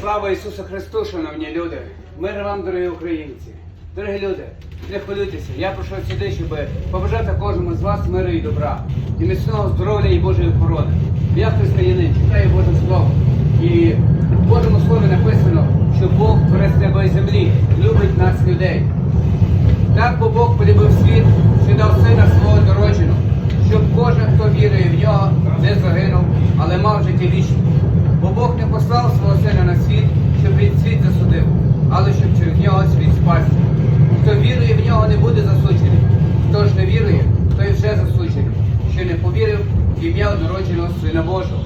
Слава Ісусу Христу, шановні люди! Мир вам, дорогі українці! Дорогі люди, не хвилюйтеся, я прошу сюди, щоб побажати кожному з вас миру і добра, і міцного здоров'я і Божої охорони. Я християнин, читаю Боже Слово. І в Божому слові написано, що Бог творець неба і землі любить нас людей. Так бо Бог полюбив світ. Вірує в нього, не буде засуджений. Хто ж не вірує, той вже засуджений, що не повірив в ім'я однородженого Сина Божого.